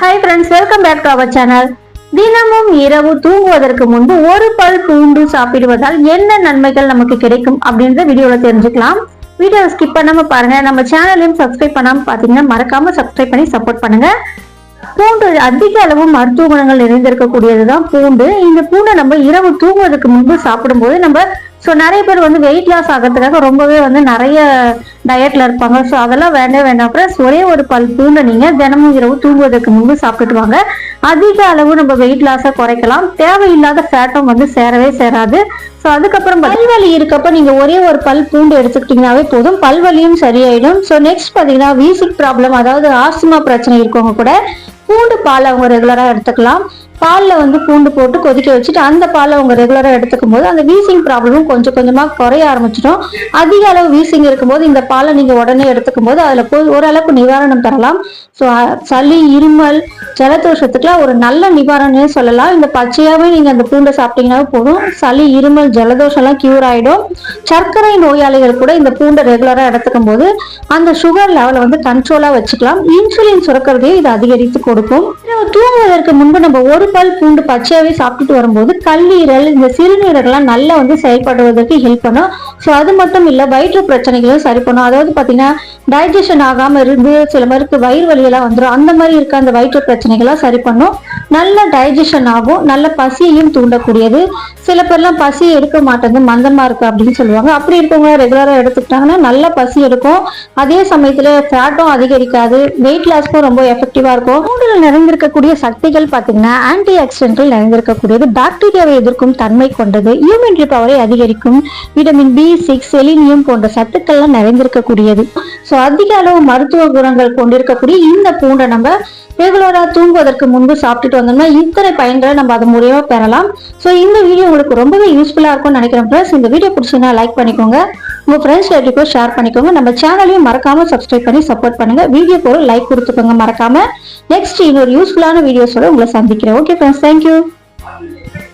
Hi friends welcome back to our channel தினமும் இரவு தூங்குவதற்கு முன்பு ஒரு பல் பூண்டு சாப்பிடுவதால் என்ன நன்மைகள் நமக்கு கிடைக்கும் அப்படின்றத வீடியோவில் தெரிஞ்சுக்கலாம். வீடியோ ஸ்கிப் பண்ணாம பாருங்க. நம்ம சேனலையும் சப்ஸ்கிரைப் பண்ணாம பாத்தீங்கன்னா மறக்காம சப்ஸ்கிரைப் பண்ணி சப்போர்ட் பண்ணுங்க. பூண்டு அதிக அளவு மருத்துவ குணங்கள் நிறைந்திருக்கக்கூடியதுதான் பூண்டு. இந்த பூண்டை நம்ம இரவு தூங்குவதற்கு முன்பு சாப்பிடும்போது நம்ம ஸோ நிறைய பேர் வந்து வெயிட் லாஸ் ஆகிறதுக்காக ரொம்பவே வந்து நிறைய டயட்ல இருப்பாங்க. ஸோ அதெல்லாம் வேண்டவே வேண்டாம். ஃப்ரெண்ட்ஸ் ஒரே ஒரு பல் பூண்டை நீங்கள் தினமும் இரவு தூங்குவதற்கு முன்பு சாப்பிட்டுட்டு வாங்க. அதிக அளவு நம்ம வெயிட் லாஸை குறைக்கலாம். தேவையில்லாத ஃபேட்டும் வந்து சேரவே சேராது. ஸோ அதுக்கப்புறம் பல்வலி இருக்கப்ப நீங்க ஒரே ஒரு பல் பூண்டு எடுத்துக்கிட்டீங்கனாவே போதும். பல்வலியும் சரியாயிடும். ஸோ நெக்ஸ்ட் பார்த்தீங்கன்னா வீசிக் ப்ராப்ளம் அதாவது ஆஸ்துமா பிரச்சனை இருக்கவங்க கூட பூண்டு பால் அவங்க ரெகுலராக எடுத்துக்கலாம். பாலில் வந்து பூண்டு போட்டு கொதிக்க வச்சுட்டு அந்த பாலை அவங்க ரெகுலராக எடுத்துக்கும் போது அந்த வீசிங் ப்ராப்ளமும் கொஞ்சம் கொஞ்சமாக குறைய ஆரம்பிச்சிடும். அதிக அளவு வீசிங் இருக்கும்போது இந்த பாலை நீங்கள் உடனே எடுத்துக்கும் போது அதில் போய் ஓரளவுக்கு நிவாரணம் தரலாம் ஸோ சளி இருமல் ஜலதோஷத்துக்குலாம் ஒரு நல்ல நிவாரணம்னே சொல்லலாம். இந்த பச்சையாகவே நீங்கள் அந்த பூண்டை சாப்பிட்டீங்கன்னா போதும். சளி இருமல் ஜலதோஷம்லாம் க்யூர் கியூர் சர்க்கரை நோயாளிகள் கூட இந்த பூண்டை ரெகுலராக எடுத்துக்கும் போது அந்த சுகர் லெவலை வந்து கண்ட்ரோலாக வச்சுக்கலாம். இன்சுலின் சுரக்கிறதையும் இது அதிகரித்து கொடுக்கும். தூங்குவதற்கு முன்பு நம்ம ஒரு பல் பூண்டு பச்சையாவே சாப்பிட்டுட்டு வரும்போது கல்லீரல் இந்த சிறுநீரகெல்லாம் நல்லா வந்து செயல்படுவதற்கு ஹெல்ப் பண்ணும். ஸோ அது மட்டும் இல்ல வயிற்று பிரச்சனைகளும் சரி பண்ணும். அதாவது பாத்தீங்கன்னா டைஜஷன் ஆகாம இருந்து சில பேருக்கு வயிறு வலியெல்லாம் வந்துடும் அந்த மாதிரி இருக்க அந்த வயிற்று பிரச்சனைகள்லாம் சரி பண்ணும். நல்ல டைஜஷன் ஆகும் நல்ல பசியையும் தூண்டக்கூடியது. சில பேர்லாம் பசி எடுக்க மாட்டேங்குது மந்தமாக இருக்கு அப்படின்னு சொல்லுவாங்க. அப்படி இருக்கவங்க ரெகுலராக எடுத்துக்கிட்டாங்கன்னா நல்ல பசி எடுக்கும். அதே சமயத்தில் ஃபேட்டும் அதிகரிக்காது வெயிட் லாஸ்க்கும் ரொம்ப எஃபெக்டிவாக இருக்கும். மூடில் நிறைந்திருக்கக்கூடிய சக்திகள் பார்த்தீங்கன்னா ஆன்டி ஆக்சிடென்ட்கள் நிறைந்திருக்கக்கூடியது. பாக்டீரியாவை எதிர்க்கும் தன்மை கொண்டது. இம்யூனிட்டி பவரை அதிகரிக்கும். விட்டமின் பி சிக்ஸ் செலினியம் போன்ற சத்துக்கள்லாம் நிறைந்திருக்கக்கூடியது. ஸோ அதிக அளவு மருத்துவ குணங்கள் கொண்டிருக்கக்கூடிய இந்த பூண்டை நம்ம ரெகுலராக தூங்குவதற்கு முன்பு சாப்பிட்டுட்டு வந்தோம்னா இத்தனை பயன்களை நம்ம அது முறையாக பெறலாம். ஸோ இந்த வீடியோ உங்களுக்கு ரொம்பவே யூஸ்ஃபுல்லாக இருக்கும்னு நினைக்கிறேன் ஃப்ரெண்ட்ஸ் இந்த வீடியோ பிடிச்சிங்கன்னா லைக் பண்ணிக்கோங்க. உங்கள் ஃப்ரெண்ட்ஸ் எல்லாத்துக்கும் ஷேர் பண்ணிக்கோங்க. நம்ம சேனலையும் மறக்காமல் சப்ஸ்கிரைப் பண்ணி சப்போர்ட் பண்ணுங்கள் வீடியோ ஒரு லைக் கொடுத்துக்கோங்க மறக்காமல் நெக்ஸ்ட் இன்னொரு யூஸ்ஃபுல்லான வீடியோஸோட உங்களை சந்திக்கிறேன். Okay friends thank you